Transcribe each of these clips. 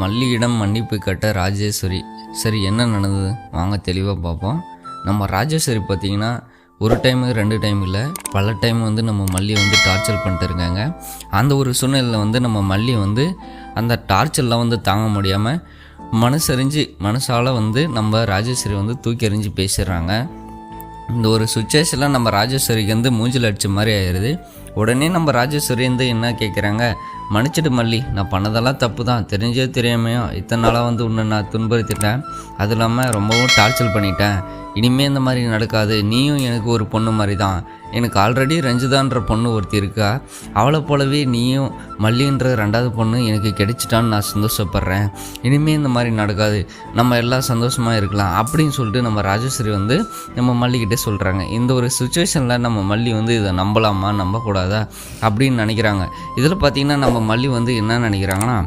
மல்லியிடம் மன்னிப்பு கேட்ட ராஜேஸ்வரி சரி என்ன நடந்தது? வாங்க தெளிவாக பார்ப்போம். நம்ம ராஜேஸ்வரி பார்த்தீங்கன்னா ஒரு டைம் ரெண்டு டைம் இல்லை. பல டைம் வந்து நம்ம மல்லியை வந்து டார்ச்சர் பண்ணிட்டு இருக்காங்க. அந்த ஒரு சூழ்நிலையில் வந்து நம்ம மல்லி வந்து அந்த டார்ச்சர்லாம் வந்து தாங்க முடியாமல் மனசறிஞ்சு மனசால் வந்து நம்ம ராஜேஸ்வரி வந்து தூக்கி எறிஞ்சு பேசிடுறாங்க. இந்த ஒரு சுச்சுவேஷனில் நம்ம ராஜேஸ்வரிக்கு வந்து மூஞ்சில் அடித்த மாதிரி ஆயிடுது உடனே நம்ம ராஜேஸ்வரி வந்து என்ன கேட்குறாங்க மன்னிச்சிடு மல்லி நான் பண்ணதெல்லாம் தப்பு தான் தெரிஞ்சோ தெரியாமையோ இத்தனை நாளாக வந்து உன்னை நான் துன்புறுத்திட்டேன். அது இல்லாமல் ரொம்பவும் டார்ச்சர் பண்ணிட்டேன். இனிமே இந்த மாதிரி நடக்காது. நீயும் எனக்கு ஒரு பொண்ணு மாதிரி தான் எனக்கு ஆல்ரெடி ரஞ்சிதான்ற பொண்ணு ஒருத்தி இருக்கா. அவளை போலவே நீயும் மல்லின்ற ரெண்டாவது பொண்ணு எனக்கு கிடைச்சிட்டான்னு நான் சந்தோஷப்படுறேன். இனிமே இந்த மாதிரி நடக்காது. நம்ம எல்லாம் சந்தோஷமாக இருக்கலாம் அப்படின்னு சொல்லிட்டு நம்ம ராஜேஸ்வரி வந்து நம்ம மல்லிக்கிட்டே சொல்கிறாங்க இந்த ஒரு சுச்சுவேஷனில் நம்ம மல்லி வந்து இதை நம்பலாமா? நம்பக்கூடாதா? அப்படின்னு நினைக்கிறாங்க. இதில் பார்த்திங்கன்னா நம்ம மல்லி வந்து என்ன நினைக்கிறாங்கன்னா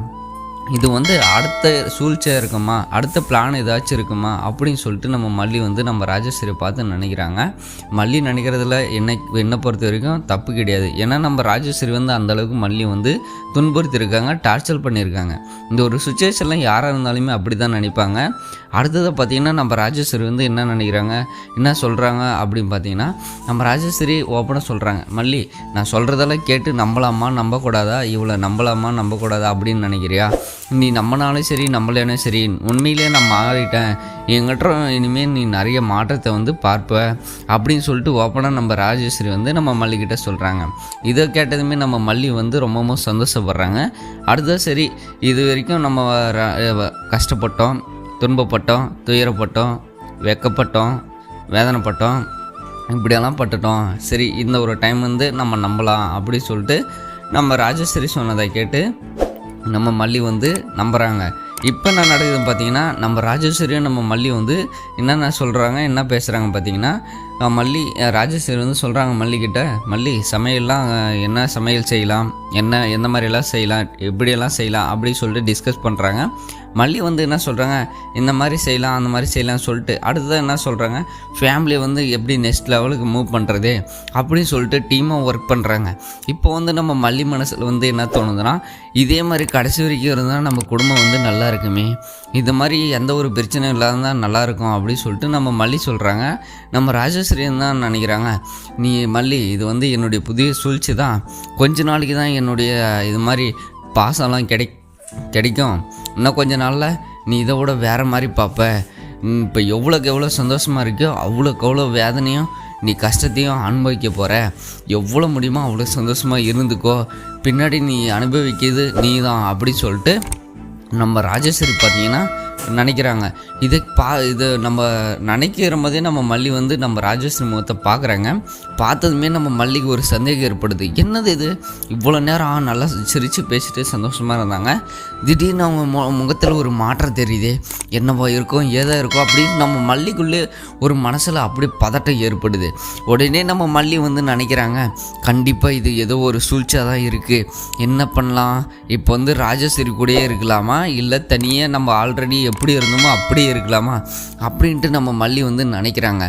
இது வந்து அடுத்த சூழ்ச்சியாக இருக்குமா? அடுத்த பிளான் ஏதாச்சும் இருக்குமா? அப்படின்னு சொல்லிட்டு நம்ம மல்லி வந்து நம்ம ராஜேஸ்வரி பார்த்து நினைக்கிறாங்க. மல்லி நினைக்கிறதுல என்னை என்னை பொறுத்த வரைக்கும் தப்பு கிடையாது. ஏன்னா நம்ம ராஜேஸ்வரி வந்து அந்த அளவுக்கு மல்லி வந்து துன்புறுத்தியிருக்காங்க டார்ச்சர் பண்ணியிருக்காங்க. இந்த ஒரு சுச்சுவேஷனில் யாராக இருந்தாலுமே அப்படி தான் நினைப்பாங்க. அடுத்ததை பார்த்திங்கன்னா நம்ம ராஜேஸ்வரி வந்து என்ன நினைக்கிறாங்க? என்ன சொல்கிறாங்க அப்படின்னு பார்த்தீங்கன்னா நம்ம ராஜேஸ்வரி ஓப்பனாக சொல்கிறாங்க மல்லி நான் சொல்கிறதெல்லாம் கேட்டு நம்பலாமா? நம்பக்கூடாதா? இவ்வளோ நம்பலாமா? நம்பக்கூடாதா? அப்படின்னு நினைக்கிறியா? நீ நம்பினாலும் சரி நம்பலைனாலும் சரி உண்மையிலே நான் மாறிட்டேன். எங்கிட்ட இனிமேல் நீ நிறைய மாற்றத்தை வந்து பார்ப்ப அப்படின்னு சொல்லிட்டு ஓப்பனாக நம்ம ராஜேஸ்வரி வந்து நம்ம மல்லிக்கிட்ட சொல்கிறாங்க இதை கேட்டதுமே நம்ம மல்லி வந்து ரொம்பவும் சந்தோஷப்படுறாங்க. அடுத்தது சரி இது வரைக்கும் நம்ம ர- வ- கஷ்டப்பட்டோம் துன்பப்பட்டோம் துயரப்பட்டோம் வெக்கப்பட்டோம் வேதனைப்பட்டோம் இப்படியெல்லாம் பட்டுட்டோம். சரி இந்த ஒரு டைம் வந்து நம்ம நம்பலாம் அப்படி சொல்லிட்டு நம்ம ராஜேஸ்வரி சொன்னதை கேட்டு நம்ம மல்லி வந்து நம்புகிறாங்க இப்போ என்ன நடக்குதுன்னு பார்த்தீங்கன்னா நம்ம ராஜேஸ்வரியும் நம்ம மல்லி வந்து என்னென்ன சொல்கிறாங்க என்ன பேசுகிறாங்க பார்த்தீங்கன்னா மல்லி ராஜேஸ்வரி வந்து சொல்கிறாங்க மல்லிக்கிட்ட மல்லி சமையல்லாம் என்ன சமையல் செய்யலாம்? என்ன எந்த மாதிரியெல்லாம் செய்யலாம்? எப்படியெல்லாம் செய்யலாம்? அப்படின்னு சொல்லிட்டு டிஸ்கஸ் பண்ணுறாங்க மல்லி வந்து என்ன சொல்கிறாங்க இந்த மாதிரி செய்யலாம் அந்த மாதிரி செய்யலாம்னு சொல்லிட்டு. அடுத்ததாக என்ன சொல்கிறாங்க ஃபேமிலி வந்து எப்படி நெக்ஸ்ட் லெவலுக்கு மூவ் பண்ணுறது அப்படின்னு சொல்லிட்டு டீமாக ஒர்க் பண்ணுறாங்க இப்போ வந்து நம்ம மல்லி மனசில் வந்து என்ன தோணுதுன்னா இதே மாதிரி கடைசி வரைக்கும் இருந்தால் நம்ம குடும்பம் வந்து நல்லா இருக்குமே. இது மாதிரி எந்த ஒரு பிரச்சனையும் இல்லாத தான் நல்லா இருக்கும் அப்படின்னு சொல்லிட்டு நம்ம மல்லி சொல்கிறாங்க நம்ம ராஜேஸ்வரி தான் நினைக்கிறாங்க. நீ மல்லி இது வந்து என்னுடைய புதிய சூழ்ச்சி தான். கொஞ்ச நாளைக்கு தான் என்னுடைய இது மாதிரி பாசம்லாம் கிடை கிடைக்கும். இன்னும் கொஞ்ச நாளில் நீ இதை விட வேறு மாதிரி பார்ப்ப. இப்போ எவ்வளோக்கு எவ்வளோ சந்தோஷமாக இருக்கோ அவ்வளோக்கு அவ்வளோ வேதனையும் நீ கஷ்டத்தையும் அனுபவிக்க போகிற எவ்வளோ முடியுமோ அவ்வளோ சந்தோஷமாக இருந்துக்கோ. பின்னாடி நீ அனுபவிக்கிறது நீ தான் அப்படி சொல்லிட்டு நம்ம ராஜேஸ்வரி பார்த்தீங்கன்னா நினைக்கிறாங்க. இதை பா இது நம்ம நினைக்கிற போதே நம்ம மல்லி வந்து நம்ம ராஜேஸ்வரி முகத்தை பார்க்குறாங்க. பார்த்ததுமே நம்ம மல்லிக்கு ஒரு சந்தேகம் ஏற்படுது. என்னது இது? இவ்வளோ நேரம் நல்லா சிரித்து பேசிட்டு சந்தோஷமாக இருந்தாங்க. திடீர்னு அவங்க மு முகத்தில் ஒரு மாற்றம் தெரியுதே. என்னவோ இருக்கும் ஏதோ இருக்கும் அப்படின்னு நம்ம மல்லிக்குள்ளே ஒரு மனசில் அப்படி பதட்டம் ஏற்படுது. உடனே நம்ம மல்லி வந்து நினைக்கிறாங்க கண்டிப்பாக இது ஏதோ ஒரு சூழ்ச்சியாக தான் இருக்குது என்ன பண்ணலாம்? இப்போ வந்து ராஜேஸ்வரி கூடயே இருக்கலாமா? இல்லை தனியாக நம்ம ஆல்ரெடி எப்படி இருந்தோமோ அப்படியே இருக்கலாமா? அப்படின்ட்டு நம்ம மல்லி வந்து நினைக்கிறாங்க.